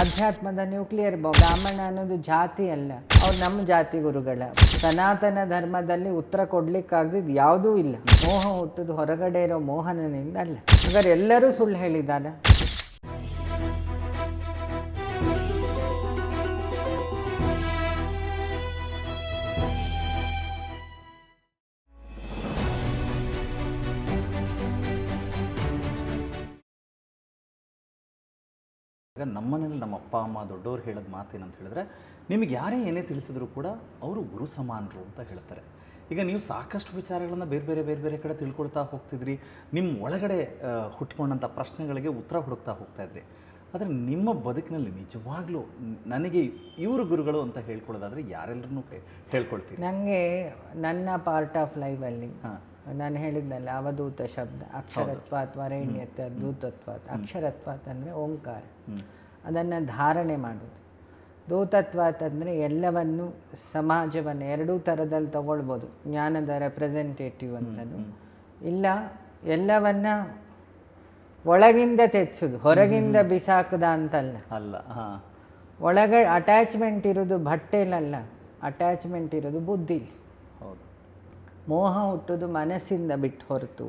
ಆಧ್ಯಾತ್ಮದ nuclear ಬ್ರಾಹ್ಮಣ ಅನ್ನೋದು ಜಾತಿ ಅಲ್ಲ. ಅವ್ರು ನಮ್ಮ ಜಾತಿ ಗುರುಗಳ. ಸನಾತನ ಧರ್ಮದಲ್ಲಿ ಉತ್ತರ ಕೊಡ್ಲಿಕ್ಕಾಗ್ದಿದ್ದು ಯಾವುದೂ ಇಲ್ಲ. ಮೋಹ ಹುಟ್ಟುದು ಹೊರಗಡೆ ಇರೋ ಮೋಹನನಿಂದ ಅಲ್ಲ. ಹಾಗಾದ್ರೆ ಸುಳ್ಳು ಹೇಳಿದ್ದಾರೆ? ಈಗ ನಮ್ಮನೇಲಿ ನಮ್ಮ ಅಪ್ಪ ಅಮ್ಮ ದೊಡ್ಡವ್ರು ಹೇಳೋದು ಮಾತೇನಂತ ಹೇಳಿದ್ರೆ ನಿಮಗೆ ಯಾರೇ ಏನೇ ತಿಳಿಸಿದ್ರು ಕೂಡ ಅವರು ಗುರು ಸಮಾನರು ಅಂತ ಹೇಳ್ತಾರೆ. ಈಗ ನೀವು ಸಾಕಷ್ಟು ವಿಚಾರಗಳನ್ನು ಬೇರೆ ಬೇರೆ ಬೇರೆ ಬೇರೆ ಕಡೆ ತಿಳ್ಕೊಳ್ತಾ ಹೋಗ್ತಿದ್ರಿ ನಿಮ್ಮ ಒಳಗಡೆ ಹುಟ್ಕೊಂಡಂಥ ಪ್ರಶ್ನೆಗಳಿಗೆ ಉತ್ತರ ಹುಡುಕ್ತಾ ಹೋಗ್ತಾ ಇದ್ರಿ. ಆದರೆ ನಿಮ್ಮ ಬದುಕಿನಲ್ಲಿ ನಿಜವಾಗ್ಲೂ ನನಗೆ ಇವರು ಗುರುಗಳು ಅಂತ ಹೇಳ್ಕೊಳ್ಳೋದಾದರೆ ಯಾರೆಲ್ಲರೂ ಹೇಳ್ಕೊಳ್ತೀರಿ? ನನಗೆ ನನ್ನ ಪಾರ್ಟ್ ಆಫ್ ಲೈಫಲ್ಲಿ ಹಾಂ. ನಾನು ಹೇಳಿದ್ನಲ್ಲ ಅವಧೂತ ಶಬ್ದ ಅಕ್ಷರತ್ವ ಅಥವಾ ರೈಣ್ಯತ್ವ ದೂತತ್ವ ಅಕ್ಷರತ್ವ ಅಂದರೆ ಓಂಕಾರ. ಅದನ್ನು ಧಾರಣೆ ಮಾಡೋದು. ದೂತತ್ವ ಅಂತಂದರೆ ಎಲ್ಲವನ್ನು ಸಮಾಜವನ್ನು ಎರಡೂ ಥರದಲ್ಲಿ ತಗೊಳ್ಬೋದು. ಜ್ಞಾನದ ರೆಪ್ರೆಸೆಂಟೇಟಿವ್ ಅಂತಲೂ ಇಲ್ಲ ಎಲ್ಲವನ್ನ ಒಳಗಿಂದ ತೆಚ್ಚುದು ಹೊರಗಿಂದ ಬಿಸಾಕದ ಅಂತಲ್ಲ. ಅಲ್ಲ ಒಳಗ ಅಟ್ಯಾಚ್ಮೆಂಟ್ ಇರೋದು ಬಟ್ಟೆಲಲ್ಲ ಅಟ್ಯಾಚ್ಮೆಂಟ್ ಇರೋದು ಬುದ್ಧಿಲಿ. ಹೌದು. ಮೋಹ ಹುಟ್ಟುದು ಮನಸ್ಸಿಂದ ಬಿಟ್ಟು ಹೊರತು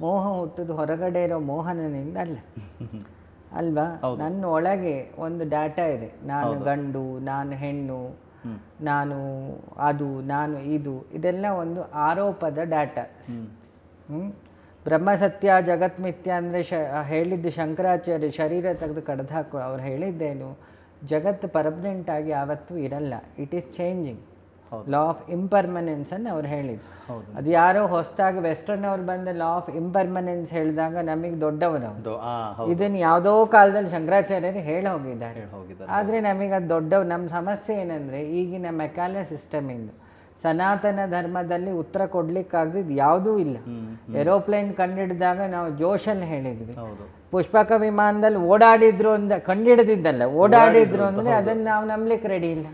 ಮೋಹ ಹುಟ್ಟುದು ಹೊರಗಡೆ ಇರೋ ಮೋಹನನಿಂದ ಅಲ್ಲ. ಅಲ್ವಾ? ನನ್ನ ಒಳಗೆ ಒಂದು ಡಾಟಾ ಇದೆ. ನಾನು ಗಂಡು ನಾನು ಹೆಣ್ಣು ನಾನು ಅದು ನಾನು ಇದು ಇದೆಲ್ಲ ಒಂದು ಆರೋಪದ ಡಾಟಾ. ಹ್ಮ್? ಬ್ರಹ್ಮ ಸತ್ಯ ಜಗತ್ ಮಿಥ್ಯ ಅಂದರೆ ಶ ಹೇಳಿದ್ದು ಶಂಕರಾಚಾರ್ಯ ಶರೀರ ತೆಗೆದು ಕಡ್ದು ಹಾಕೋ ಅವ್ರು ಹೇಳಿದ್ದೇನು ಜಗತ್ತು ಪರ್ಮನೆಂಟ್ ಆಗಿ ಯಾವತ್ತೂ ಇರಲ್ಲ. It is changing law of impermanence ಅನ್ನು ಅವ್ರು ಹೇಳಿದ್ರು. ಅದು ಯಾರೋ ಹೊಸದಾಗಿ ವೆಸ್ಟರ್ನ್ ಅವ್ರು ಬಂದ ಲಾ ಆಫ್ ಇಂಪರ್ಮನೆನ್ಸ್ ಹೇಳಿದಾಗ ನಮಗೆ ಇದನ್ನ ಹೌದು. ಇದನ್ನು ಯಾವುದೋ ಕಾಲದಲ್ಲಿ ಶಂಕರಾಚಾರ್ಯರು ಹೇಳಿ ಹೋಗಿದ್ದಾರೆ. ಆದ್ರೆ ನಮಗೆ ಅದು ದೊಡ್ಡ ನಮ್ಮ ಸಮಸ್ಯೆ ಏನಂದ್ರೆ ಈಗಿನ ಮೆಕಾಲೆ ಸಿಸ್ಟಮ್ ಇಂದು. ಸನಾತನ ಧರ್ಮದಲ್ಲಿ ಉತ್ತರ ಕೊಡ್ಲಿಕ್ಕಾಗ್ದಿದ್ದು ಯಾವುದೂ ಇಲ್ಲ. ಏರೋಪ್ಲೇನ್ ಕಂಡಿಡಿದಾಗ ನಾವು ಜೋಶಲ್ಲಿ ಹೇಳಿದ್ವಿ. ಪುಷ್ಪಕ ವಿಮಾನದಲ್ಲಿ ಓಡಾಡಿದ್ರು ಅಂದ ಕಂಡಿಡಿದಿದ್ದಲ್ಲ ಓಡಾಡಿದ್ರು ಅಂದ್ರೆ ಅದನ್ನ ನಾವು ನಂಬಲಿಕ್ಕೆ ರೆಡಿ ಇಲ್ಲ.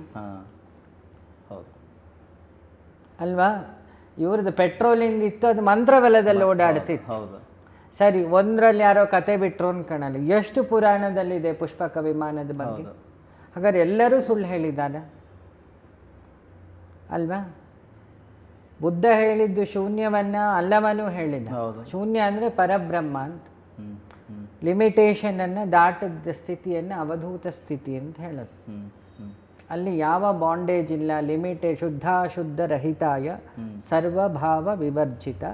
ಅಲ್ವಾ? ಇವ್ರದ್ದು ಪೆಟ್ರೋಲಿಂದ ಇತ್ತು ಅದು ಮಂತ್ರವಲದಲ್ಲಿ ಓಡಾಡ್ತಿತ್ತು. ಹೌದು. ಸರಿ ಒಂದರಲ್ಲಿ ಯಾರೋ ಕತೆ ಬಿಟ್ರು ಅನ್ಕೊಳ್ಳಲ್ಲ ಎಷ್ಟು ಪುರಾಣದಲ್ಲಿದೆ ಪುಷ್ಪಕ ವಿಮಾನದ ಬಗ್ಗೆ? ಹಾಗಾದ್ರೆ ಎಲ್ಲರೂ ಸುಳ್ಳು ಹೇಳಿದ್ದಾರೆ? ಅಲ್ವಾ? ಬುದ್ಧ ಹೇಳಿದ್ದು ಶೂನ್ಯವನ್ನ ಅಲ್ಲವನ್ನೂ ಹೇಳಿದ. ಶೂನ್ಯ ಅಂದ್ರೆ ಪರಬ್ರಹ್ಮ ಅಂತ. ಲಿಮಿಟೇಷನ್ ಅನ್ನ ಲಿಮಿಟೇಷನನ್ನು ದಾಟದ ಸ್ಥಿತಿಯನ್ನು ಅವಧೂತ ಸ್ಥಿತಿ ಅಂತ ಹೇಳೋದು. ಅಲ್ಲಿ ಯಾವ ಬಾಂಡೇಜ್ ಇಲ್ಲ ಲಿಮಿಟೇ ಶುದ್ಧಾಶುದ್ಧ ರಹಿತಾಯ ಸರ್ವಭಾವ ವಿವರ್ಜಿತ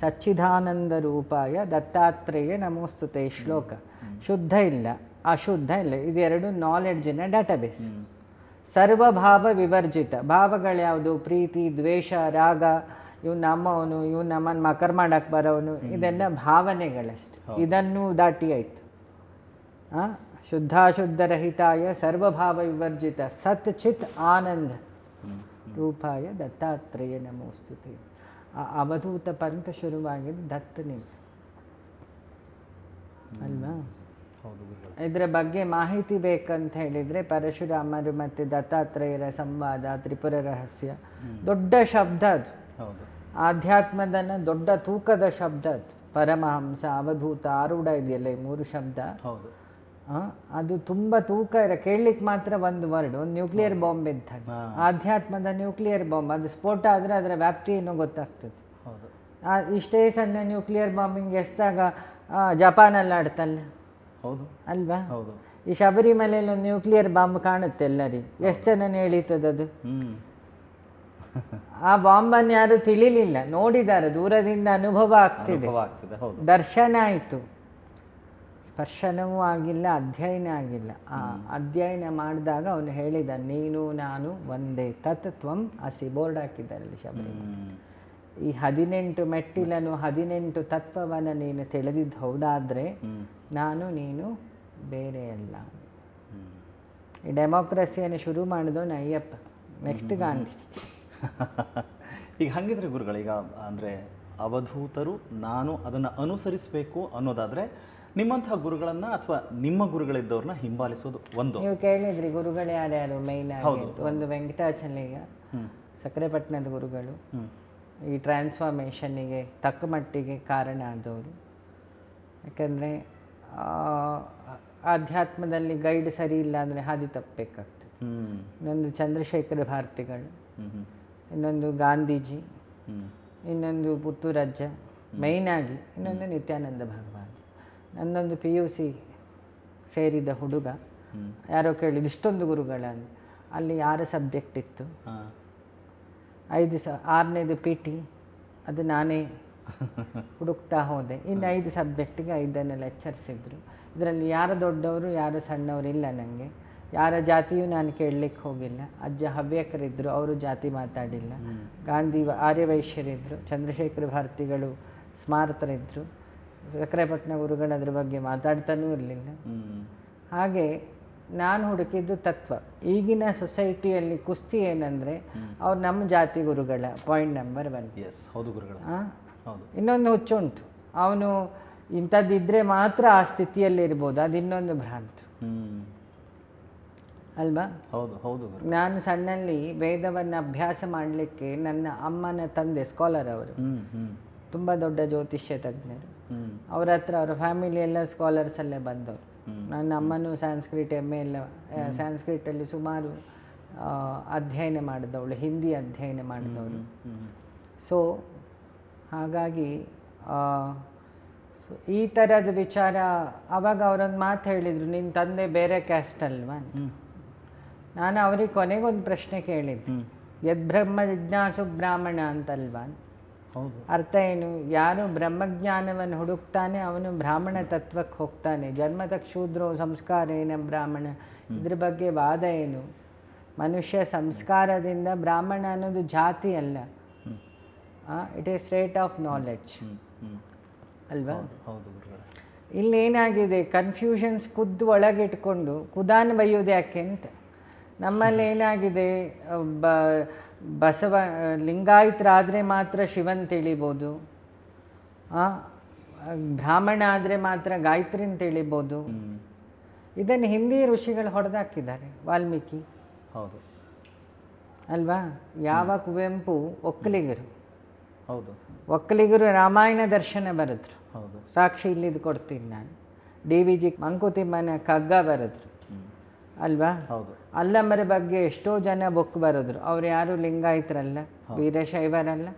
ಸಚ್ಚಿದಾನಂದ ರೂಪಾಯ ದತ್ತಾತ್ರೇಯ ನಮೋಸ್ತುತೆ ಶ್ಲೋಕ. ಶುದ್ಧ ಇಲ್ಲ ಅಶುದ್ಧ ಇಲ್ಲ ಇದೆರಡು ನಾಲೆಡ್ಜಿನ ಡಾಟಾಬೇಸ್ ಸರ್ವಭಾವ ವಿವರ್ಜಿತ ಭಾವಗಳ್ಯಾವುದು ಪ್ರೀತಿ ದ್ವೇಷ ರಾಗ ಇವ್ ನಮ್ಮವನು ಇವ್ ನಮ್ಮನ್ ಮಕರ್ ಮಾಡಕ್ಕೆ ಬರೋನು ಇದೆಲ್ಲ ಭಾವನೆಗಳಷ್ಟೆ. ಇದನ್ನು ದಾಟಿ ಆಯ್ತು. ಆ? ಶುದ್ಧಾಶುದ್ಧರಹಿತಾಯ ಸರ್ವಭಾವ ವಿವರ್ಜಿತ ಸತ್ ಚಿತ್ ಆನಂದ ರೂಪಾಯ ದತ್ತಾತ್ರೇಯ ನಮೋಸ್ತುತಿ. ಆ ಅವಧೂತ ಪಂಥ ಶುರುವಾಗಿದ್ದು ದತ್ತನಿಂದ ಅಲ್ವಾ? ಇದರ ಬಗ್ಗೆ ಮಾಹಿತಿ ಬೇಕಂತ ಹೇಳಿದರೆ ಪರಶುರಾಮರು ಮತ್ತು ದತ್ತಾತ್ರೇಯರ ಸಂವಾದ ತ್ರಿಪುರ ರಹಸ್ಯ ದೊಡ್ಡ ಶಬ್ದ ಅದು. ಹೌದು. ಆಧ್ಯಾತ್ಮದನ್ನ ದೊಡ್ಡ ತೂಕದ ಶಬ್ದ ಅದು. ಪರಮಹಂಸ ಅವಧೂತ ಆರೂಢ ಇದೆಯಲ್ಲ ಈ ಮೂರು ಶಬ್ದ? ಅದು ತುಂಬ ತೂಕ ಇರ ಕೇಳಲಿಕ್ಕೆ ಮಾತ್ರ ಒಂದು ವರ್ಡ್ ಒಂದು ನ್ಯೂಕ್ಲಿಯರ್ ಬಾಂಬ್ ಇದ್ದ ಹಾಗೆ. ಆಧ್ಯಾತ್ಮದ ನ್ಯೂಕ್ಲಿಯರ್ ಬಾಂಬ್ ಅದು ಸ್ಫೋಟ ಆದರೆ ಅದರ ವ್ಯಾಪ್ತಿ ಏನೋ ಗೊತ್ತಾಗ್ತದೆ. ಇಷ್ಟೇ ಸಣ್ಣ ನ್ಯೂಕ್ಲಿಯರ್ ಬಾಂಬಿಂಗ್ ಎಷ್ಟಾಗ ಜಪಾನಲ್ಲಿ ಆಡ್ತಲ್ಲ. ಹೌದು. ಅಲ್ವಾ? ಹೌದು. ಈ ಶಬರಿಮಲೆಯಲ್ಲಿ ಒಂದು ನ್ಯೂಕ್ಲಿಯರ್ ಬಾಂಬ್ ಕಾಣುತ್ತೆ ಎಲ್ಲರಿಗೆ. ಎಷ್ಟು ಜನ ಎಳೀತದದು ಹ್ಞೂ ಆ ಬಾಂಬನ್ನು ಯಾರು ತಿಳಿಲಿಲ್ಲ. ನೋಡಿದ್ದಾರೆ ದೂರದಿಂದ ಅನುಭವ ಆಗ್ತಿದೆ. ದರ್ಶನ ಆಯಿತು. ಸ್ಪರ್ಶನವೂ ಆಗಿಲ್ಲ ಅಧ್ಯಯನ ಆಗಿಲ್ಲ. ಆ ಅಧ್ಯಯನ ಮಾಡಿದಾಗ ಅವನು ಹೇಳಿದ ನೀನು ನಾನು ಒಂದೇ ತತ್ ತ್ವಂ ಅಸಿ ಬೋರ್ಡ್ ಹಾಕಿದ್ದಾರೆ ಶಬರಿಮಲೆ ಶಬರಿ ಈ ಹದಿನೆಂಟು ಮೆಟ್ಟಿಲನು ಹದಿನೆಂಟು ತತ್ವವನ್ನು ನೀನು ತಿಳಿದಿದ್ದು ಹೌದಾದರೆ ನಾನು ನೀನು ಬೇರೆ ಅಲ್ಲ. ಈ ಡೆಮೋಕ್ರಸಿಯನ್ನು ಶುರು ಮಾಡಿದವನು ಅಯ್ಯಪ್ಪ ನೆಕ್ಸ್ಟ್ ಗಾಂಧೀಜಿ. ಈಗ ಹಂಗಿದ್ರೆ ಗುರುಗಳು ಈಗ ಅಂದರೆ ಅವಧೂತರು ನಾನು ಅದನ್ನು ಅನುಸರಿಸಬೇಕು ಅನ್ನೋದಾದರೆ ನಿಮ್ಮಂತಹ ಗುರುಗಳನ್ನ ಅಥವಾ ನಿಮ್ಮ ಗುರುಗಳಿದ್ದವ್ರನ್ನ ಹಿಂಬಾಲಿಸೋದು ಒಂದು. ನೀವು ಕೇಳಿದ್ರಿ ಗುರುಗಳು ಯಾರ್ಯಾರು ಮೈನ್ ಆಗಿ. ಒಂದು ವೆಂಕಟಾಚಲಯ್ಯ. ಸಕ್ಕರೆಪಟ್ಟಣದ ಗುರುಗಳು. ಈ ಟ್ರಾನ್ಸ್ಫಾರ್ಮೇಷನ್ನಿಗೆ ತಕ್ಕ ಮಟ್ಟಿಗೆ ಕಾರಣ ಆದವರು. ಯಾಕಂದರೆ ಆಧ್ಯಾತ್ಮದಲ್ಲಿ ಗೈಡ್ ಸರಿ ಇಲ್ಲ ಅಂದರೆ ಹಾದಿ ತಪ್ಪಬೇಕಾಗ್ತದೆ. ಇನ್ನೊಂದು ಚಂದ್ರಶೇಖರ ಭಾರತಿಗಳು. ಇನ್ನೊಂದು ಗಾಂಧೀಜಿ. ಇನ್ನೊಂದು ಪುತ್ತೂರಜ್ಜ. ಆಗಿ ಇನ್ನೊಂದು ನಿತ್ಯಾನಂದ ಭಗವಾನ್ ನನ್ನೊಂದು ಪಿ ಯು ಸಿ ಸೇರಿದ ಹುಡುಗ. ಯಾರೋ ಕೇಳಿದ ಇಷ್ಟೊಂದು ಗುರುಗಳನ್ನು ಅಲ್ಲಿ ಯಾರ ಸಬ್ಜೆಕ್ಟ್ ಇತ್ತು. ಐದು ಸ ಆರನೇದು ಪಿ ಟಿ ಅದು ನಾನೇ ಹುಡುಕ್ತಾ ಹೋದೆ. ಇನ್ನು ಐದು ಸಬ್ಜೆಕ್ಟಿಗೆ ಐದನ್ನು ಲೆಕ್ಚರ್ಸ್ ಇದ್ದರು ಇದರಲ್ಲಿ ಯಾರು ದೊಡ್ಡವರು ಯಾರು ಸಣ್ಣವರು ಇಲ್ಲ ನನಗೆ ಯಾರ ಜಾತಿಯೂ ನಾನು ಕೇಳಲಿಕ್ಕೆ ಹೋಗಿಲ್ಲ. ಅಜ್ಜ ಹವ್ಯಕರಿದ್ದರು ಅವರು ಜಾತಿ ಮಾತಾಡಿಲ್ಲ. ಗಾಂಧಿ ಆರ್ಯವೈಶ್ಯರಿದ್ದರು ಚಂದ್ರಶೇಖರ ಭಾರತಿಗಳು ಸ್ಮಾರತರಿದ್ದರು ಸಕ್ಕರೆಪಟ್ಟಣ ಗುರುಗಳು ಅದ್ರ ಬಗ್ಗೆ ಮಾತಾಡ್ತಾನೂ ಇರಲಿಲ್ಲ. ಹಾಗೆ ನಾನು ಹುಡುಕಿದ್ದು ತತ್ವ. ಈಗಿನ ಸೊಸೈಟಿಯಲ್ಲಿ ಕುಸ್ತಿ ಏನಂದರೆ ಅವ್ರು ನಮ್ಮ ಜಾತಿ ಗುರುಗಳ ಪಾಯಿಂಟ್ ನಂಬರ್ ಒನ್ ಎಸ್ ಹೌದು ಗುರುಗಳ. ಹೌದು. ಇನ್ನೊಂದು ಹುಚ್ಚುಂಟು ಅವನು ಇಂಥದ್ದಿದ್ದರೆ ಮಾತ್ರ ಆ ಸ್ಥಿತಿಯಲ್ಲಿ ಇರ್ಬೋದು ಅದು ಇನ್ನೊಂದು ಭ್ರಾಂತ. ಅಲ್ವಾ? ಹೌದು ಹೌದು ನಾನು ಸಣ್ಣಲ್ಲಿ ವೇದವನ್ನು ಅಭ್ಯಾಸ ಮಾಡಲಿಕ್ಕೆ ನನ್ನ ಅಮ್ಮನ ತಂದೆ ಸ್ಕಾಲರ್ ಅವರು ತುಂಬ ದೊಡ್ಡ ಜ್ಯೋತಿಷ್ಯ ತಜ್ಞರು. ಅವ್ರ ಹತ್ರ ಅವ್ರ ಫ್ಯಾಮಿಲಿ ಎಲ್ಲ ಸ್ಕಾಲರ್ಸಲ್ಲೇ ಬಂದವರು. ಹ್ಮ್. ನನ್ನ ಅಮ್ಮನೂ ಸಂಸ್ಕೃತ ಎಂ ಎಲ್ಲ ಸಂಸ್ಕೃತಲ್ಲಿ ಸುಮಾರು ಅಧ್ಯಯನ ಮಾಡಿದವಳು ಹಿಂದಿ ಅಧ್ಯಯನ ಮಾಡಿದವಳು. ಸೊ ಹಾಗಾಗಿ ಈ ಥರದ ವಿಚಾರ ಅವಾಗ ಅವರೊಂದು ಮಾತು ಹೇಳಿದರು ನಿನ್ನ ತಂದೆ ಬೇರೆ ಕ್ಯಾಸ್ಟ್ ಅಲ್ವಾ? ನಾನು ಅವ್ರಿಗೆ ಕೊನೆಗೊಂದು ಪ್ರಶ್ನೆ ಕೇಳಿದ್ದೆ. ಯದ್ಬ್ರಹ್ಮ ಯದ್ ಬ್ರಹ್ಮ ಜಿಜ್ಞಾಸು ಬ್ರಾಹ್ಮಣ ಅಂತಲ್ವಾ? ಅರ್ಥ ಏನು? ಯಾರು ಬ್ರಹ್ಮಜ್ಞಾನವನ್ನು ಹುಡುಕ್ತಾನೆ ಅವನು ಬ್ರಾಹ್ಮಣ ತತ್ವಕ್ಕೆ ಹೋಗ್ತಾನೆ. ಜನ್ಮದ ಶೂದ್ರೋ ಸಂಸ್ಕಾರ ಏನ ಬ್ರಾಹ್ಮಣ ಇದ್ರ ಬಗ್ಗೆ ವಾದ ಏನು? ಮನುಷ್ಯ ಸಂಸ್ಕಾರದಿಂದ ಬ್ರಾಹ್ಮಣ ಅನ್ನೋದು ಜಾತಿ ಅಲ್ಲ. It is state of knowledge ಅಲ್ವಾ? ಇಲ್ಲೇನಾಗಿದೆ ಕನ್ಫ್ಯೂಷನ್ಸ್ ಖುದ್ದು ಒಳಗಿಟ್ಕೊಂಡು ಕುದಾನ್ ಬೈಯೋದು ಯಾಕೆ ಅಂತ? ನಮ್ಮಲ್ಲಿ ಏನಾಗಿದೆ? ಬ ಬಸವ ಲಿಂಗಾಯತರಾದರೆ ಮಾತ್ರ ಶಿವನ್ ತಿಳಿಬೋದು. ಬ್ರಾಹ್ಮಣ ಆದರೆ ಮಾತ್ರ ಗಾಯತ್ರಿನ ತಿಳಿಬೋದು. ಇದನ್ನು ಹಿಂದಿ ಋಷಿಗಳು ಹೊಡೆದಾಕಿದ್ದಾರೆ ವಾಲ್ಮೀಕಿ. ಹೌದು. ಅಲ್ವಾ? ಯಾವ ಕುವೆಂಪು ಒಕ್ಕಲಿಗರು. ಹೌದು. ಒಕ್ಕಲಿಗರು ರಾಮಾಯಣ ದರ್ಶನ ಬರೆದ್ರು. ಹೌದು. ಸಾಕ್ಷಿ ಇಲ್ಲಿದ್ದು ಕೊಡ್ತೀನಿ ನಾನು. ಡಿ ವಿ ಜಿ ಮಂಕುತಿಮ್ಮನ ಕಗ್ಗ ಬರೆದ್ರು. ಅಲ್ವಾ? ಹೌದು. ಅಲ್ಲಮ್ಮರ ಬಗ್ಗೆ ಎಷ್ಟೋ ಜನ ಬುಕ್ ಬರೆದ್ರು. ಅವ್ರು ಯಾರು ಲಿಂಗಾಯತರಲ್ಲ? ವೀರಶೈವರಲ್ಲ?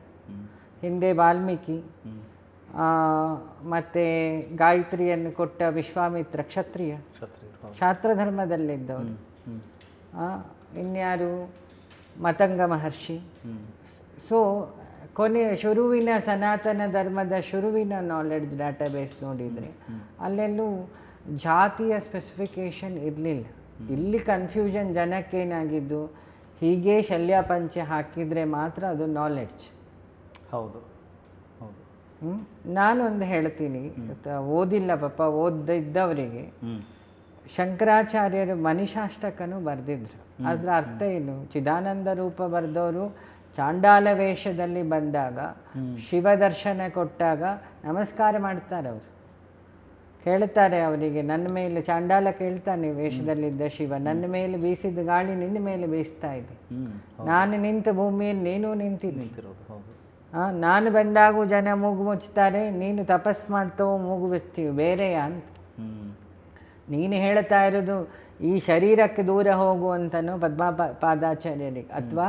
ಹಿಂದೆ ವಾಲ್ಮೀಕಿ. ಮತ್ತೆ ಗಾಯತ್ರಿಯನ್ನು ಕೊಟ್ಟ ವಿಶ್ವಾಮಿತ್ರ ಕ್ಷತ್ರಿಯ. ಶಾಸ್ತ್ರ ಧರ್ಮದಲ್ಲಿದ್ದವರು. ಇನ್ಯಾರು? ಮತಂಗ ಮಹರ್ಷಿ. ಸೊ ಕೊನೆ ಶುರುವಿನ ಸನಾತನ ಧರ್ಮದ ಶುರುವಿನ ನಾಲೆಡ್ಜ್ ಡಾಟಾಬೇಸ್ ನೋಡಿದರೆ ಅಲ್ಲೆಲ್ಲೂ ಜಾತಿಯ ಸ್ಪೆಸಿಫಿಕೇಶನ್ ಇರಲಿಲ್ಲ. ಇಲ್ಲಿ ಕನ್ಫ್ಯೂಷನ್ ಜನಕ್ಕೇನಾಗಿದ್ದು ಹೀಗೆ ಶಲ್ಯ ಪಂಚೆ ಹಾಕಿದರೆ ಮಾತ್ರ ಅದು ನಾಲೆಡ್ಜ್ ಹೌದು. ಹೌದು. ನಾನೊಂದು ಹೇಳ್ತೀನಿ. ಓದಿಲ್ಲ ಪಾಪ ಓದಿದ್ದವರಿಗೆ ಶಂಕರಾಚಾರ್ಯರು ಮನಿಷಾಷ್ಟಕನು ಬರೆದಿದ್ರು. ಅದರ ಅರ್ಥ ಏನು? ಚಿದಾನಂದ ರೂಪ ಬರೆದವರು ಚಾಂಡಾಲ ವೇಷದಲ್ಲಿ ಬಂದಾಗ ಶಿವ ದರ್ಶನ ಕೊಟ್ಟಾಗ ನಮಸ್ಕಾರ ಮಾಡ್ತಾರೆ ಅವರು ಹೇಳ್ತಾರೆ ಅವರಿಗೆ ನನ್ನ ಮೇಲೆ ಚಾಂಡಾಲ ಕೇಳ್ತಾನೆ ವೇಷದಲ್ಲಿದ್ದ ಶಿವ ನನ್ನ ಮೇಲೆ ಬೀಸಿದ ಗಾಳಿ ನಿನ್ನ ಮೇಲೆ ಬೀಸ್ತಾ ಇದೆ. ನಾನು ನಿಂತ ಭೂಮಿಯಲ್ಲಿ ನೀನು ನಿಂತಿದ್ದೆ. ಹೌದು. ನಾನು ಬಂದಾಗೂ ಜನ ಮೂಗು ಮುಚ್ಚುತ್ತಾರೆ ನೀನು ತಪಸ್ ಮಾಡ್ತವೋ ಮೂಗು ಬಿಡ್ತೀವಿ ಬೇರೆಯಾ ಅಂತ. ನೀನು ಹೇಳ್ತಾ ಇರೋದು ಈ ಶರೀರಕ್ಕೆ ದೂರ ಹೋಗುವಂತನೋ ಪದ್ಮ ಪಾದಾಚಾರ್ಯರಿಗೆ ಅಥವಾ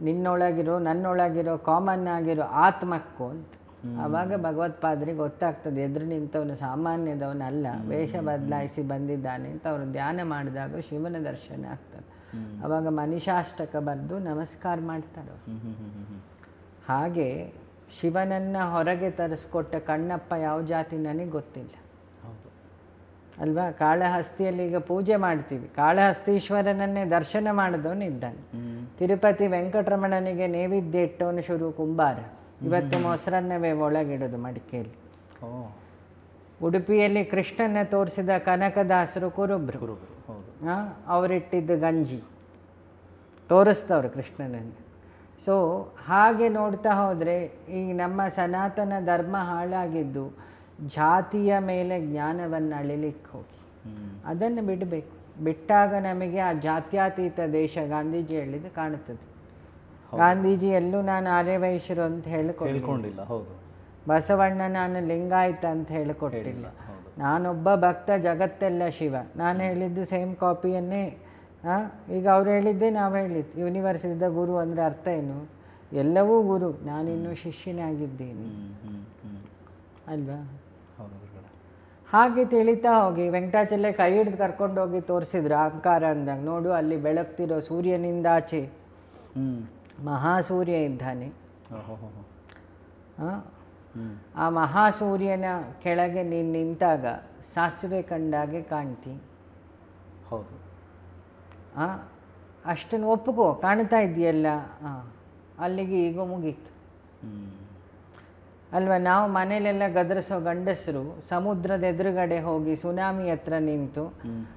ನಿನ್ನೊಳಗಿರೋ ನನ್ನೊಳಗಿರೋ ಕಾಮನ್ ಆಗಿರೋ ಆತ್ಮಕ್ಕೂ ಅಂತ. ಆವಾಗ ಭಗವತ್ಪಾದರಿಗೆ ಗೊತ್ತಾಗ್ತದೆ ಎದುರು ನಿಂತವನು ಸಾಮಾನ್ಯದವನಲ್ಲ ವೇಷ ಬದಲಾಯಿಸಿ ಬಂದಿದ್ದಾನೆ ಅಂತ ಅವರು ಧ್ಯಾನ ಮಾಡಿದಾಗ ಶಿವನ ದರ್ಶನ ಆಗ್ತದೆ. ಆವಾಗ ಮನಿಷಾಷ್ಟಕ ಬಂದು ನಮಸ್ಕಾರ ಮಾಡ್ತಾರೆ ಹಾಗೆ ಶಿವನನ್ನು ಹೊರಗೆ ತರಿಸ್ಕೊಟ್ಟ ಕಣ್ಣಪ್ಪ ಯಾವ ಜಾತಿ ನನಗೆ ಗೊತ್ತಿಲ್ಲ. ಹೌದು. ಅಲ್ವಾ? ಕಾಳಹಸ್ತಿಯಲ್ಲಿ ಈಗ ಪೂಜೆ ಮಾಡ್ತೀವಿ. ಕಾಳಹಸ್ತೀಶ್ವರನನ್ನೇ ದರ್ಶನ ಮಾಡಿದವನು ಇದ್ದಾನೆ. ತಿರುಪತಿ ವೆಂಕಟರಮಣನಿಗೆ ನೈವೇದ್ಯ ಇಟ್ಟವನು ಶುರು ಕುಂಬಾರ. ಇವತ್ತು ಮೊಸರನ್ನವೇ ಒಳಗಿಡೋದು ಮಡಿಕೆಯಲ್ಲಿ ಉಡುಪಿಯಲ್ಲಿ ಕೃಷ್ಣನ ತೋರಿಸಿದ ಕನಕದಾಸರು ಕುರುಬ್ರು. ಅವರಿಟ್ಟಿದ್ದು ಗಂಜಿ. ತೋರಿಸ್ತವ್ರು ಕೃಷ್ಣನನ್ನು. ಸೊ ಹಾಗೆ ನೋಡ್ತಾ ಹೋದರೆ ಈ ನಮ್ಮ ಸನಾತನ ಧರ್ಮ ಹಾಳಾಗಿದ್ದು ಜಾತಿಯ ಮೇಲೆ ಜ್ಞಾನವನ್ನು ಅಳಿಲಿಕ್ಕೆ ಹೋಗಿ. ಅದನ್ನು ಬಿಡಬೇಕು. ಬಿಟ್ಟಾಗ ನಮಗೆ ಆ ಜಾತ್ಯತೀತ ದೇಶ ಗಾಂಧೀಜಿ ಹೇಳಿದ್ದು ಕಾಣುತ್ತದೆ. ಗಾಂಧೀಜಿ ಎಲ್ಲೂ ನಾನು ಆರ್ಯವೈಶ್ಯರು ಅಂತ ಹೇಳಿಕೊಂಡಿಲ್ಲ ಹೌದು. ಬಸವಣ್ಣ ನಾನು ಲಿಂಗಾಯಿತ ಅಂತ ಹೇಳಿಕೊಟ್ಟಿಲ್ಲ ನಾನೊಬ್ಬ ಭಕ್ತ ಜಗತ್ತೆಲ್ಲ ಶಿವ. ನಾನು ಹೇಳಿದ್ದು ಸೇಮ್ ಕಾಪಿಯನ್ನೇ ಹಾಂ ಈಗ ಅವ್ರು ಹೇಳಿದ್ದೆ ನಾವು ಹೇಳಿದ್ದು. ಯೂನಿವರ್ಸ್ ಇಸ್ ದ ಗುರು ಅಂದರೆ ಅರ್ಥ ಏನು? ಎಲ್ಲವೂ ಗುರು. ನಾನಿನ್ನೂ ಶಿಷ್ಯನಾಗಿದ್ದೀನಿ. ಅಲ್ವಾ? ಹಾಗೆ ತಿಳಿತಾ ಹೋಗಿ ವೆಂಕಟಾಚಲೇ ಕೈ ಹಿಡಿದು ಕರ್ಕೊಂಡು ಹೋಗಿ ತೋರಿಸಿದ್ರು ಅಹಂಕಾರ ಅಂದಾಗ. ನೋಡು ಅಲ್ಲಿ ಬೆಳಗ್ತಿರೋ ಸೂರ್ಯನಿಂದಾಚೆ ಮಹಾಸೂರ್ಯ ಇದ್ದಾನೆ. ಆ? ಮಹಾಸೂರ್ಯನ ಕೆಳಗೆ ನೀನು ನಿಂತಾಗ ಸಾಸಿವೆ ಕಂಡಾಗೆ ಕಾಣ್ತಿ. ಹೌದು? ಅಷ್ಟನ್ನು ಒಪ್ಪಿಕೋ ಕಾಣ್ತಾ ಇದೆಯಲ್ಲ ಹಾಂ ಅಲ್ಲಿಗೆ ಈಗ ಮುಗೀತು. ಅಲ್ವಾ ನಾವು ಮನೇಲೆಲ್ಲ ಗದರಿಸೋ ಗಂಡಸರು ಸಮುದ್ರದ ಎದುರುಗಡೆ ಹೋಗಿ ಸುನಾಮಿ ಹತ್ರ ನಿಂತು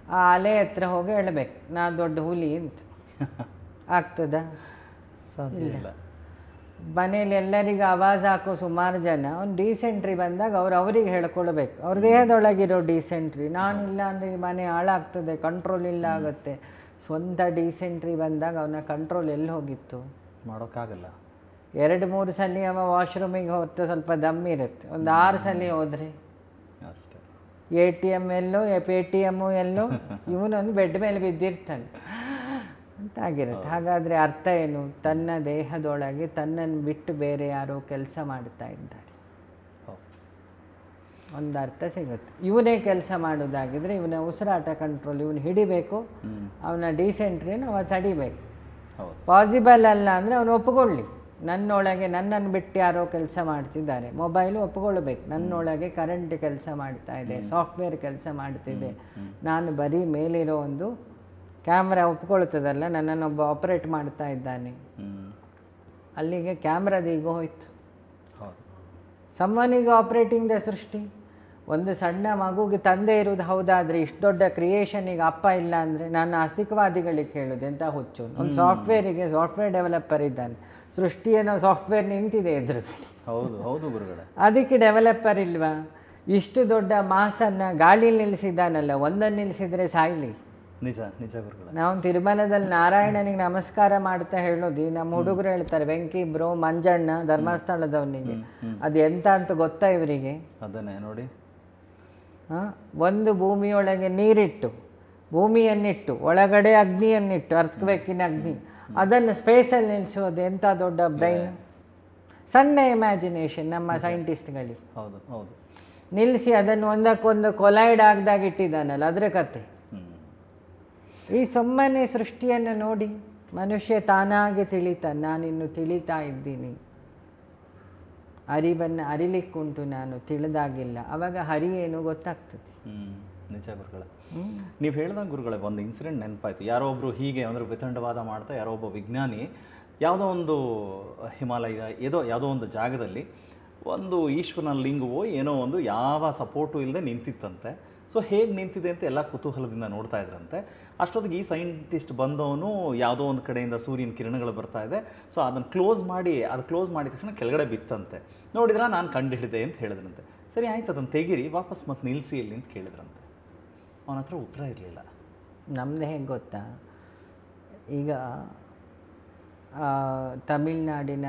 ಆ ಅಲೆ ಹತ್ರ ಹೋಗಿ ಹೇಳ್ಬೇಕು ನಾ ದೊಡ್ಡ ಹುಲಿ ಅಂತ. ಆಗ್ತದಾ? ಇಲ್ಲ. ಮನೇಲಿ ಎಲ್ಲರಿಗೂ ಆವಾಜ್ ಹಾಕೋ ಸುಮಾರು ಜನ ಒಂದು ಡೀಸೆಂಟ್ರಿ ಬಂದಾಗ ಅವ್ರು ಅವರಿಗೆ ಹೇಳ್ಕೊಳ್ಬೇಕು ಅವ್ರ ದೇಹದೊಳಗಿರೋ ಡೀಸೆಂಟ್ರಿ ನಾನಿಲ್ಲ ಅಂದರೆ ಈ ಮನೆ ಹಾಳಾಗ್ತದೆ ಕಂಟ್ರೋಲ್ ಇಲ್ಲ ಆಗುತ್ತೆ. ಸ್ವಂತ ಡೀಸೆಂಟ್ರಿ ಬಂದಾಗ ಅವನ ಕಂಟ್ರೋಲ್ ಎಲ್ಲಿ ಹೋಗಿತ್ತು? ಮಾಡೋಕ್ಕಾಗಲ್ಲ. ಎರಡು ಮೂರು ಸಲ ಅವ ವಾಶ್ರೂಮಿಗೆ ಹೊತ್ತು ಸ್ವಲ್ಪ ದಮ್ ಇರುತ್ತೆ. ಒಂದು ಆರು ಸಲ ಹೋದರೆ. ಅಷ್ಟೇ. ಎ ಟಿ ಎಂ ಎಲ್ಲೋ ಪೇ ಟಿ ಎಮ್ಮು ಎಲ್ಲೋ ಇವನೊಂದು ಬೆಡ್ ಮೇಲೆ ಬಿದ್ದಿರ್ತಾನೆ. ಅಂತ ಆಗಿರುತ್ತೆ ಹಾಗಾದರೆ ಅರ್ಥ ಏನು? ತನ್ನ ದೇಹದೊಳಗೆ ತನ್ನನ್ನು ಬಿಟ್ಟು ಬೇರೆ ಯಾರೋ ಕೆಲಸ ಮಾಡ್ತಾ ಇದ್ದಾರೆ. ಒಂದು ಅರ್ಥ ಸಿಗುತ್ತೆ. ಇವನೇ ಕೆಲಸ ಮಾಡೋದಾಗಿದ್ರೆ ಇವನ ಉಸಿರಾಟ ಕಂಟ್ರೋಲ್ ಇವನು ಹಿಡಿಬೇಕು. ಅವನ ಡೀಸೆಂಟ್ರಿನ ಅವ ತಡಿಬೇಕು. ಪಾಸಿಬಲ್ ಅಲ್ಲ ಅಂದರೆ ಅವನು ಒಪ್ಪಿಕೊಳ್ಳಿ ನನ್ನೊಳಗೆ ನನ್ನನ್ನು ಬಿಟ್ಟು ಯಾರೋ ಕೆಲಸ ಮಾಡ್ತಿದ್ದಾರೆ. ಮೊಬೈಲು ಒಪ್ಪಿಕೊಳ್ಬೇಕು ನನ್ನೊಳಗೆ ಕರೆಂಟ್ ಕೆಲಸ ಮಾಡ್ತಾ ಇದೆ. ಸಾಫ್ಟ್ವೇರ್ ಕೆಲಸ ಮಾಡ್ತಿದೆ. ನಾನು ಬರೀ ಮೇಲಿರೋ ಒಂದು ಕ್ಯಾಮ್ರಾ ಒಪ್ಕೊಳ್ತದಲ್ಲ ನನ್ನನ್ನೊಬ್ಬ ಆಪ್ರೇಟ್ ಮಾಡ್ತಾ ಇದ್ದಾನೆ. ಅಲ್ಲಿಗೆ ಕ್ಯಾಮ್ರಾದ ಈಗ ಹೋಯ್ತು. ಸಮ್ಮನ್ ಈಸ್ ಆಪ್ರೇಟಿಂಗ್ ದ ಸೃಷ್ಟಿ. ಒಂದು ಸಣ್ಣ ಮಗುಗೆ ತಂದೆ ಇರುವುದು ಹೌದಾದರೆ ಇಷ್ಟು ದೊಡ್ಡ ಕ್ರಿಯೇಷನಿಗೆ ಅಪ್ಪ ಇಲ್ಲ ಅಂದರೆ ನಾನು ಆಸ್ತಿಕವಾದಿಗಳಿಗೆ ಕೇಳೋದು ಎಂತ ಹುಚ್ಚು. ಒಂದು ಸಾಫ್ಟ್ವೇರಿಗೆ ಸಾಫ್ಟ್ವೇರ್ ಡೆವಲಪರ್ ಇದ್ದಾನೆ. ಸೃಷ್ಟಿಯನ್ನೋ ಸಾಫ್ಟ್ವೇರ್ ನಿಂತಿದೆ ಎದುರು. ಹೌದು ಹೌದು ಗುರುಗಳೇ. ಅದಕ್ಕೆ ಡೆವಲಪರ್ ಇಲ್ವಾ? ಇಷ್ಟು ದೊಡ್ಡ ಮಾಸನ್ನು ಗಾಳಿ ನಿಲ್ಲಿಸಿದ್ದಾನಲ್ಲ ಒಂದನ್ನು ನಿಲ್ಲಿಸಿದರೆ ಸಾಯ್ಲಿ. ನಿಜ ನಿಜ ಗುರುಗಳು. ನಾವು ತಿರುಮಲದಲ್ಲಿ ನಾರಾಯಣನಿಗೆ ನಮಸ್ಕಾರ ಮಾಡ್ತಾ ಹೇಳೋದು ನಮ್ಮ ಹುಡುಗರು ಹೇಳ್ತಾರೆ ವೆಂಕಿ ಬ್ರೋ ಮಂಜಣ್ಣ ಧರ್ಮಸ್ಥಳದವನಿಗೆ. ಅದು ಎಂತ ಅಂತ ಗೊತ್ತಾ ಇವರಿಗೆ? ಅದನ್ನೇ ನೋಡಿ? ಒಂದು ಭೂಮಿಯೊಳಗೆ ನೀರಿಟ್ಟು ಭೂಮಿಯನ್ನಿಟ್ಟು ಒಳಗಡೆ ಅಗ್ನಿಯನ್ನಿಟ್ಟು ಅರ್ಥಕ್ಬೇಕಿನ ಅಗ್ನಿ. ಅದನ್ನು ಸ್ಪೇಸಲ್ಲಿ ನಿಲ್ಲಿಸೋದು ಎಂಥ ದೊಡ್ಡ ಬ್ರೈನ್? ಸಣ್ಣ ಇಮ್ಯಾಜಿನೇಷನ್ ನಮ್ಮ ಸೈಂಟಿಸ್ಟ್ಗಳಿಗೆ. ಹೌದು ಹೌದು. ನಿಲ್ಲಿಸಿ ಅದನ್ನು ಒಂದಕ್ಕೊಂದು ಕೊಲೈಡ್ ಆಗ್ದಾಗ ಇಟ್ಟಿದ್ದಾನಲ್ಲ ಅದರ ಕತೆ. ಈ ಸುಮ್ಮನೆ ಸೃಷ್ಟಿಯನ್ನು ನೋಡಿ ಮನುಷ್ಯ ತಾನಾಗೆ ತಿಳಿತಾನೆ ನಾನಿನ್ನು ತಿಳಿತಾ ಇದ್ದೀನಿ. ಅರಿವನ್ನು ಅರಿಲಿಕ್ಕುಂಟು ನಾನು ತಿಳಿದಾಗಿಲ್ಲ. ಅವಾಗ ಹರಿ ಏನು ಗೊತ್ತಾಗ್ತದೆ. ಹ್ಮ್ ನಿಜ ಗುರುಗಳ. ನೀವು ಹೇಳಿದ ಗುರುಗಳೇ ಒಂದು ಇನ್ಸಿಡೆಂಟ್ ನೆನಪಾಯ್ತು. ಯಾರೋ ಒಬ್ಬರು ಹೀಗೆ ಅಂದ್ರೆ ವಿತಂಡವಾದ ಮಾಡ್ತಾ ಯಾರೋ ಒಬ್ಬ ವಿಜ್ಞಾನಿ ಯಾವುದೋ ಒಂದು ಹಿಮಾಲಯ ಏದೋ ಯಾವುದೋ ಒಂದು ಜಾಗದಲ್ಲಿ ಒಂದು ಈಶ್ವರನ ಲಿಂಗವೋ ಏನೋ ಒಂದು ಯಾವ ಸಪೋರ್ಟು ಇಲ್ಲದೆ ನಿಂತಿತ್ತಂತೆ. ಸೊ ಹೇಗೆ ನಿಂತಿದೆ ಅಂತ ಎಲ್ಲ ಕುತೂಹಲದಿಂದ ನೋಡ್ತಾ ಇದ್ರಂತೆ. ಅಷ್ಟೊತ್ತಿಗೆ ಈ ಸೈಂಟಿಸ್ಟ್ ಬಂದವನು ಯಾವುದೋ ಒಂದು ಕಡೆಯಿಂದ ಸೂರ್ಯನ ಕಿರಣಗಳು ಬರ್ತಾ ಇದೆ. ಸೊ ಅದನ್ನು ಕ್ಲೋಸ್ ಮಾಡಿ ಅದು ಕ್ಲೋಸ್ ಮಾಡಿದ ತಕ್ಷಣ ಕೆಳಗಡೆ ಬಿತ್ತಂತೆ. ನೋಡಿದ್ರೆ ನಾನು ಕಂಡು ಹಿಡಿದೆ ಅಂತ ಹೇಳಿದ್ರಂತೆ. ಸರಿ ಆಯ್ತು ಅದನ್ನು ತೆಗೀರಿ ವಾಪಸ್ ಮತ್ತೆ ನಿಲ್ಲಿಸಿ ಇಲ್ಲಿ ಅಂತ ಕೇಳಿದ್ರಂತೆ. ಅವನ ಹತ್ರ ಉತ್ತರ ಇರಲಿಲ್ಲ. ನಮ್ದು ಹೆಂಗೆ ಗೊತ್ತಾ? ಈಗ ತಮಿಳ್ನಾಡಿನ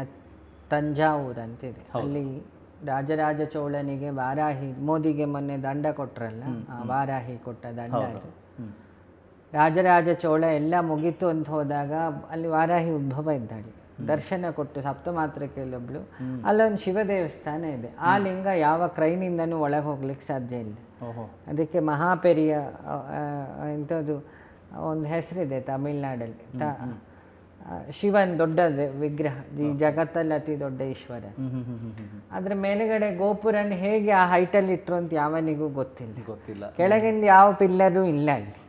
ತಂಜಾವೂರು ಅಂತಿದೆ. ಅಲ್ಲಿ ರಾಜರಾಜ ಚೋಳನಿಗೆ ವಾರಾಹಿ ಮೋದಿಗೆ ಮೊನ್ನೆ ದಂಡ ಕೊಟ್ರಲ್ಲ? ವಾರಾಹಿ ಕೊಟ್ಟ ದಂಡ ಅದು. ರಾಜರಾಜ ಚೋಳ ಎಲ್ಲ ಮುಗೀತು ಅಂತ ಹೋದಾಗ ಅಲ್ಲಿ ವಾರಾಹಿ ಉದ್ಭವ ಇದ್ದಾಳೆ. ದರ್ಶನ ಕೊಟ್ಟು ಸಪ್ತಮಾತ್ರಕ್ಕೆಲ್ಲೊಬ್ಳು ಅಲ್ಲೊಂದು ಶಿವ ದೇವಸ್ಥಾನ ಇದೆ. ಆ ಲಿಂಗ ಯಾವ ಕ್ರೈನಿಂದನೂ ಒಳಗೆ ಹೋಗ್ಲಿಕ್ಕೆ ಸಾಧ್ಯ ಇಲ್ಲ. ಓಹೋ. ಅದಕ್ಕೆ ಮಹಾಪೆರಿಯ ಎಂಥದ್ದು ಒಂದು ಹೆಸರಿದೆ ತಮಿಳ್ನಾಡಲ್ಲಿ. ತ ಶಿವನ್ ದೊಡ್ಡ ವಿಗ್ರಹ. ಈ ಜಗತ್ತಲ್ಲಿ ಅತಿ ದೊಡ್ಡ ಈಶ್ವರ. ಅದ್ರ ಮೇಲುಗಡೆ ಗೋಪುರನ್ ಹೇಗೆ ಆ ಹೈಟಲ್ಲಿ ಇಟ್ರು ಅಂತ ಯಾವನಿಗೂ ಗೊತ್ತಿಲ್ಲ. ಗೊತ್ತಿಲ್ಲ. ಕೆಳಗಿಂದ ಯಾವ ಪಿಲ್ಲರು ಇಲ್ಲ ಅಲ್ಲಿ.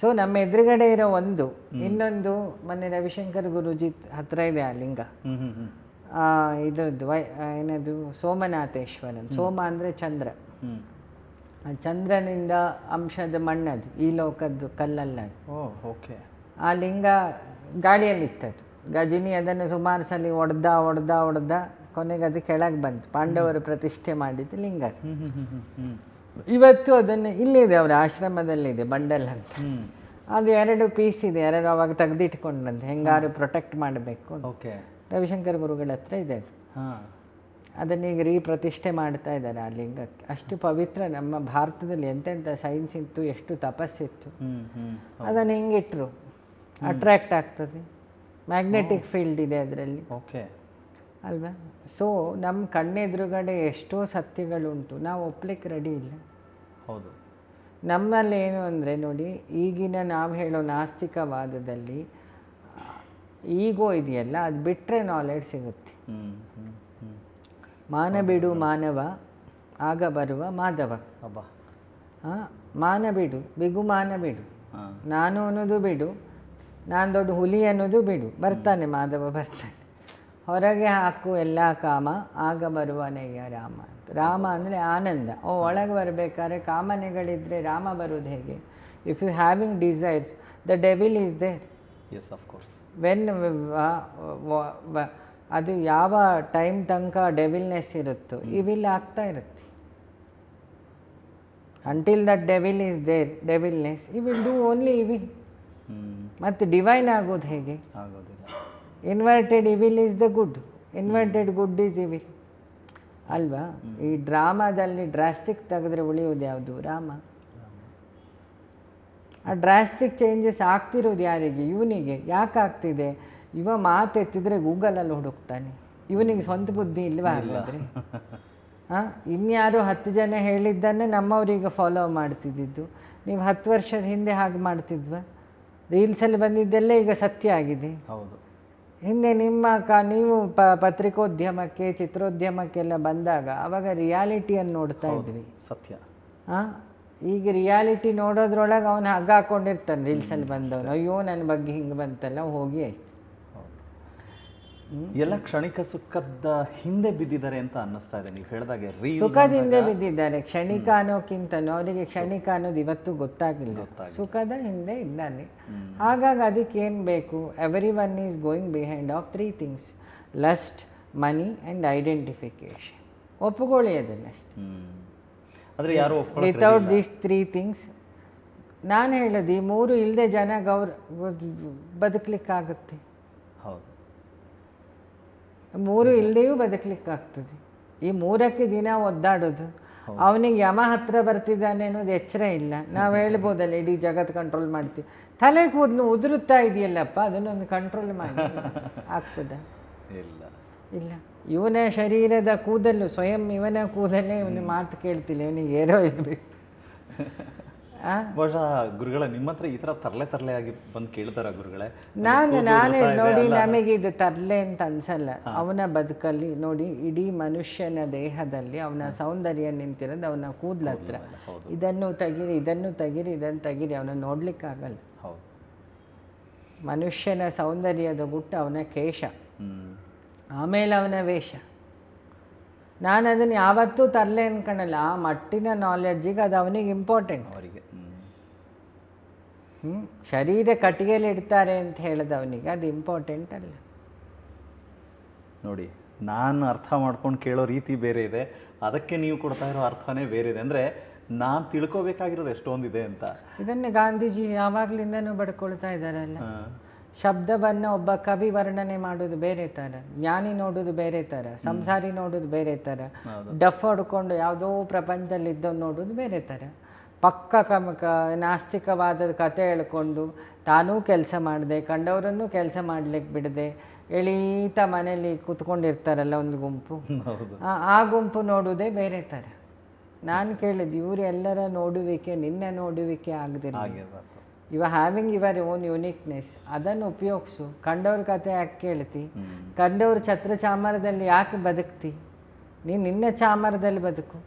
ಸೊ ನಮ್ಮ ಎದುರುಗಡೆ ಇರೋ ಒಂದು ಇನ್ನೊಂದು ಮೊನ್ನೆ ರವಿಶಂಕರ್ ಗುರುಜಿ ಹತ್ರ ಇದೆ ಆ ಲಿಂಗ. ಇದ್ರದ್ದು ವೈ ಏನದು ಸೋಮನಾಥೇಶ್ವರನ್. ಸೋಮ ಅಂದರೆ ಚಂದ್ರ. ಚಂದ್ರನಿಂದ ಅಂಶದ ಮಣ್ಣದು ಈ ಲೋಕದ್ದು ಕಲ್ಲಲ್ಲ ಓಕೆ. ಆ ಲಿಂಗ ಗಾಳಿಯಲ್ಲಿತ್ತದು. ಗಜಿನಿ ಅದನ್ನು ಸುಮಾರು ಸಲ ಒಡ್ದ ಒಡ್ದ ಒಡ್ದ ಕೊನೆಗೆ ಅದು ಕೆಳಗೆ ಬಂತು. ಪಾಂಡವರು ಪ್ರತಿಷ್ಠೆ ಮಾಡಿದ್ದು ಲಿಂಗ ಇವತ್ತು ಅದನ್ನು ಇಲ್ಲಿದೆ ಅವರ ಆಶ್ರಮದಲ್ಲಿದೆ ಬಂಡಲ್ ಅಂತ. ಅದು ಎರಡು ಪೀಸ್ ಇದೆ ಎರಡು ಅವಾಗ ತೆಗೆದಿಟ್ಕೊಂಡಂತೆ. ಹೆಂಗಾರು ಪ್ರೊಟೆಕ್ಟ್ ಮಾಡಬೇಕು ಓಕೆ. ರವಿಶಂಕರ್ ಗುರುಗಳ ಹತ್ರ ಇದೆ ಅದು. ಹಾಂ. ಅದನ್ನೀಗ ರೀಪ್ರತಿಷ್ಠೆ ಮಾಡ್ತಾ ಇದ್ದಾರೆ ಆ ಲಿಂಗಕ್ಕೆ. ಅಷ್ಟು ಪವಿತ್ರ ನಮ್ಮ ಭಾರತದಲ್ಲಿ ಎಂತೆಂಥ ಸೈನ್ಸ್ ಇತ್ತು ಎಷ್ಟು ತಪಸ್ಸಿತ್ತು. ಅದನ್ನು ಹಿಂಗಿಟ್ರು? ಅಟ್ರ್ಯಾಕ್ಟ್ ಆಗ್ತದೆ. ಮ್ಯಾಗ್ನೆಟಿಕ್ ಫೀಲ್ಡ್ ಇದೆ ಅದರಲ್ಲಿ. ಓಕೆ. ಅಲ್ವಾ? ಸೊ ನಮ್ಮ ಕಣ್ಣೆದುರುಗಡೆ ಎಷ್ಟೋ ಸತ್ಯಗಳುಂಟು. ನಾವು ಒಪ್ಲಿಕ್ಕೆ ರೆಡಿ ಇಲ್ಲ. ಹೌದು. ನಮ್ಮಲ್ಲಿ ಏನು ಅಂದರೆ ನೋಡಿ ಈಗಿನ ನಾವು ಹೇಳೋ ನಾಸ್ತಿಕವಾದದಲ್ಲಿ ಈಗೋ ಇದೆಯಲ್ಲ ಅದು ಬಿಟ್ಟರೆ ನಾಲೆಡ್ ಸಿಗುತ್ತೆ. ಮಾನ ಬಿಡು ಮಾನವ ಆಗ ಬರುವ ಮಾಧವ. ಆ, ಮಾನ ಬಿಡು ಬಿಗು ಮಾನ ಬಿಡು. ಹಾ. ನಾನು ಅನ್ನೋದು ಬಿಡು ನಾನು ದೊಡ್ಡ ಹುಲಿ ಅನ್ನೋದು ಬಿಡು ಬರ್ತಾನೆ ಮಾಧವ ಬರ್ತಾನೆ. ಹೊರಗೆ ಹಾಕು ಎಲ್ಲ ಕಾಮ ಆಗ ಬರುವನೆಯ ರಾಮ. ರಾಮ ಅಂದರೆ ಆನಂದ. ಓ ಒಳಗೆ ಬರಬೇಕಾದ್ರೆ ಕಾಮನೆಗಳಿದ್ದರೆ ರಾಮ ಬರೋದು ಹೇಗೆ? If you having desires the devil is there yes of course when ಅದು ಯಾವ ಟೈಮ್ ತನಕ ಡೆವಿಲ್ನೆಸ್ ಇರುತ್ತೋ ಇವಿಲ್ ಆಗ್ತಾ ಇರುತ್ತೆ. Until that devil is there devilness evil do only evil ಮತ್ತು ಡಿವೈನ್ ಆಗೋದು ಹೇಗೆ? ಆಗೋದಿಲ್ಲ inverted evil is the good inverted good is evil ಅಲ್ವಾ? ಈ ಡ್ರಾಮಾದಲ್ಲಿ ಡ್ರಾಸ್ಟಿಕ್ ತೆಗೆದ್ರೆ ಉಳಿಯೋದು ಯಾವುದು? ರಾಮ. ಆ ಡ್ರಾಸ್ಟಿಕ್ ಚೇಂಜಸ್ ಆಗ್ತಿರೋದು ಯಾರಿಗೆ? ಇವನಿಗೆ. ಯಾಕೆ ಆಗ್ತಿದೆ? ಇವ ಮಾತೆತ್ತಿದ್ರೆ ಗೂಗಲಲ್ಲಿ ಹುಡುಕ್ತಾನೆ. ಇವನಿಗೆ ಸ್ವಂತ ಬುದ್ಧಿ ಇಲ್ವಾ ಹಾಗಾದರೆ? ಹಾಂ? ಇನ್ಯಾರು ಹತ್ತು ಜನ ಹೇಳಿದ್ದನ್ನೇ ನಮ್ಮವ್ರೀಗ ಫಾಲೋ ಮಾಡ್ತಿದ್ದಿದ್ದು. ನೀವು ಹತ್ತು ವರ್ಷದ ಹಿಂದೆ ಹಾಗೆ ಮಾಡ್ತಿದ್ವ? ರೀಲ್ಸಲ್ಲಿ ಬಂದಿದ್ದೆಲ್ಲ ಈಗ ಸತ್ಯ ಆಗಿದೆ. ಹೌದು. ಹಿಂದೆ ನಿಮ್ಮ ಕ ನೀವು ಪ ಪತ್ರಿಕೋದ್ಯಮಕ್ಕೆ ಚಿತ್ರೋದ್ಯಮಕ್ಕೆಲ್ಲ ಬಂದಾಗ ಅವಾಗ ರಿಯಾಲಿಟಿಯನ್ನು ನೋಡ್ತಾ ಇದ್ವಿ. ಸತ್ಯ. ಹಾಂ ಈಗ ರಿಯಾಲಿಟಿ ನೋಡೋದ್ರೊಳಗೆ ಅವನು ಹಗ್ಗ ಹಾಕೊಂಡಿರ್ತಾನೆ ರೀಲ್ಸಲ್ಲಿ ಬಂದವನು. ಅಯ್ಯೋ ನನ್ನ ಬಗ್ಗೆ ಹಿಂಗೆ ಬಂತಲ್ಲ ಹೋಗಿ ಆಯ್ತು. ಎಲ್ಲ ಕ್ಷಣಿಕ ಸುಖದ ಹಿಂದೆ ಬಿದ್ದಿದ್ದಾರೆ ಅಂತ ಅನ್ನಿಸ್ತಾ ಇದೆ. ನೀವು ಹೇಳಿದಾಗೆ ರೀ ಹಿಂದೆ ಬಿದ್ದಿದ್ದಾರೆ. ಕ್ಷಣಿಕ ಅನ್ನೋಕ್ಕಿಂತನೂ ಅವರಿಗೆ ಕ್ಷಣಿಕ ಅನ್ನೋದು ಇವತ್ತು ಗೊತ್ತಾಗಿಲ್ಲ. ಸುಖದ ಹಿಂದೆ ಇದ್ದಾನೆ. ಹಾಗಾಗಿ ಅದಕ್ಕೆ ಏನು ಬೇಕು every one is going behind of three things lust money and identification ಒಪ್ಪುಗೊಳ್ಳಿ ಅದನ್ನಷ್ಟೇ ಆದರೆ ಯಾರು ವಿತೌಟ್ ದೀಸ್ ತ್ರೀ ಥಿಂಗ್ಸ್ ನಾನು ಹೇಳೋದು ಈ ಮೂರು ಇಲ್ಲದೆ ಜನ ಗೌರ್ ಬದುಕಲಿಕ್ಕಾಗುತ್ತೆ. ಹೌದು. ಮೂರು ಇಲ್ಲದೆಯೂ ಬದುಕಲಿಕ್ಕಾಗ್ತದೆ. ಈ ಮೂರಕ್ಕೆ ದಿನ ಒದ್ದಾಡೋದು. ಅವನಿಗೆ ಯಮ ಹತ್ರ ಬರ್ತಿದ್ದಾನೆ ಅನ್ನೋದು ಎಚ್ಚರ ಇಲ್ಲ. ನಾವು ಹೇಳ್ಬೋದಲ್ಲ ಇಡೀ ಜಗತ್ತು ಕಂಟ್ರೋಲ್ ಮಾಡ್ತೀವಿ. ತಲೆ ಕೂದಲು ಉದುರುತ್ತಾ ಇದೆಯಲ್ಲಪ್ಪ ಅದನ್ನೊಂದು ಕಂಟ್ರೋಲ್ ಮಾಡಿ. ಆಗ್ತದೆ? ಇಲ್ಲ. ಇಲ್ಲ. ಇವನ ಶರೀರದ ಕೂದಲು ಸ್ವಯಂ ಇವನ ಕೂದಲೇ ಇವನು ಮಾತು ಕೇಳ್ತಿಲ್ಲ. ಇವನಿಗೆ ಏರೋ ಇರಬೇಕು ಬಹುಶಃ ಗುರುಗಳೇ ನಿಮ್ಮ ಹತ್ರ ಈ ತರ ತರಲೆ ತರಲೆ ಆಗಿ ಬಂದು ಕೇಳ್ತಾರ ಗುರುಗಳೇ? ನಾನು ನಾನೇ ನೋಡಿ ನಮಗೆ ಇದು ತರಲೆ ಅಂತ ಅನ್ಸಲ್ಲ. ಅವನ ಬದುಕಲ್ಲಿ ನೋಡಿ ಇಡೀ ಮನುಷ್ಯನ ದೇಹದಲ್ಲಿ ಅವನ ಸೌಂದರ್ಯ ನಿಂತಿರೋದು ಅವನ ಕೂದಲ ಹತ್ರ. ಇದನ್ನು ತೆಗಿರಿ ಇದನ್ನು ತೆಗಿರಿ ಇದನ್ನು ತೆಗಿರಿ ಅವನ ನೋಡ್ಲಿಕ್ಕಾಗಲ್ಲ. ಆಗಲ್ಲ ಮನುಷ್ಯನ ಸೌಂದರ್ಯದ ಗುಟ್ಟು ಅವನ ಕೇಶ. ಆಮೇಲೆ ಅವನ ವೇಷ. ನಾನು ಅದನ್ನು ಯಾವತ್ತೂ ತರಲೆ ಅನ್ಕೊಳಲ್ಲ ಆ ಮಟ್ಟಿನ ನಾಲೆಡ್ಜಿಗೆ ಅದು ಅವನಿಗೆ ಇಂಪಾರ್ಟೆಂಟ್ ಅವರಿಗೆ. ಶರೀರ ಕಟ್ಟಿಗೆಯಲ್ಲಿ ಇಡ್ತಾರೆ ಅಂತ ಹೇಳಿದ ಅವನಿಗೆ. ಅದು ಇಂಪಾರ್ಟೆಂಟ್ ಅಲ್ಲ. ನೋಡಿ ನಾನು ಅರ್ಥ ಮಾಡ್ಕೊಂಡು ಕೇಳೋ ರೀತಿ ಬೇರೆ ಇದೆ. ಅದಕ್ಕೆ ನೀವು ಕೊಡ್ತಾ ಇರೋ ಅರ್ಥನೇ ಬೇರೆ ಇದೆ. ಅಂದರೆ ನಾನು ತಿಳ್ಕೊಬೇಕಾಗಿರೋದು ಎಷ್ಟೊಂದಿದೆ ಅಂತ. ಇದನ್ನು ಗಾಂಧೀಜಿ ಯಾವಾಗಲಿಂದನೂ ಬಡ್ಕೊಳ್ತಾ ಇದ್ದಾರಲ್ಲ. ಶಬ್ದವನ್ನು ಒಬ್ಬ ಕವಿ ವರ್ಣನೆ ಮಾಡೋದು ಬೇರೆ ಥರ ಜ್ಞಾನಿ ನೋಡೋದು ಬೇರೆ ಥರ ಸಂಸಾರಿ ನೋಡೋದು ಬೇರೆ ಥರ ಡಫ್ ಹೊಡ್ಕೊಂಡು ಯಾವುದೋ ಪ್ರಪಂಚದಲ್ಲಿ ಇದ್ದವ್ ನೋಡೋದು ಬೇರೆ ಥರ ಪಕ್ಕ ಕಮ ಕ ನಾಸ್ತಿಕವಾದ ಕತೆ ಹೇಳ್ಕೊಂಡು ತಾನೂ ಕೆಲಸ ಮಾಡಿದೆ ಕಂಡವರನ್ನು ಕೆಲಸ ಮಾಡಲಿಕ್ಕೆ ಬಿಡದೆ ಎಳೀತ ಮನೇಲಿ ಕೂತ್ಕೊಂಡಿರ್ತಾರಲ್ಲ ಒಂದು ಗುಂಪು. ಆ- ಗುಂಪು ನೋಡುವುದೇ ಬೇರೆ ಥರ. ನಾನು ಕೇಳಿದ್ದು ಇವರೆಲ್ಲರ ನೋಡುವಿಕೆ ನಿನ್ನ ನೋಡುವಿಕೆ ಆಗದಿಲ್ಲ. ಇವ ಹ್ಯಾವಿಂಗ್ ಯುವರ್ ಓನ್ ಯುನಿಕ್ನೆಸ್ ಅದನ್ನು ಉಪಯೋಗಿಸು. ಕಂಡವ್ರ ಕತೆ ಯಾಕೆ ಕೇಳ್ತಿ? ಕಂಡವ್ರ ಛತ್ರ ಚಾಮರದಲ್ಲಿ ಯಾಕೆ ಬದುಕ್ತಿ? ನೀನು ನಿನ್ನ ಚಾಮರದಲ್ಲಿ ಬದುಕು.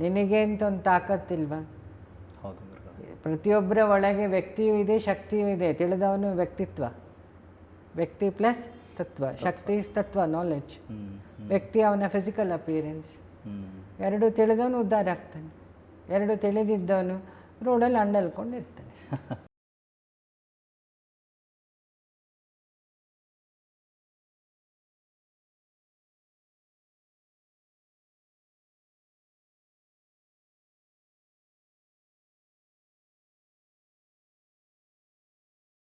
ನಿನಗೆ ಅಂತ ಒಂದು ತಾಕತ್ತಿಲ್ವಾ? ಪ್ರತಿಯೊಬ್ಬರ ಒಳಗೆ ವ್ಯಕ್ತಿಯೂ ಇದೆ ಶಕ್ತಿಯೂ ಇದೆ. ತಿಳಿದವನು ವ್ಯಕ್ತಿತ್ವ. ವ್ಯಕ್ತಿ ಪ್ಲಸ್ ತತ್ವ. ಶಕ್ತಿ ಇಸ್ ತತ್ವ ನಾಲೆಡ್ಜ್ ವ್ಯಕ್ತಿ ಅವನ ಫಿಸಿಕಲ್ ಅಪಿಯರೆನ್ಸ್ ಎರಡು ತಿಳಿದವನು ಉದ್ಧಾರ ಆಗ್ತಾನೆ. ಎರಡು ತಿಳಿದಿದ್ದವನು ರೋಡಲ್ಲಿ ಅಂಡಲ್ಕೊಂಡಿರ್ತಾನೆ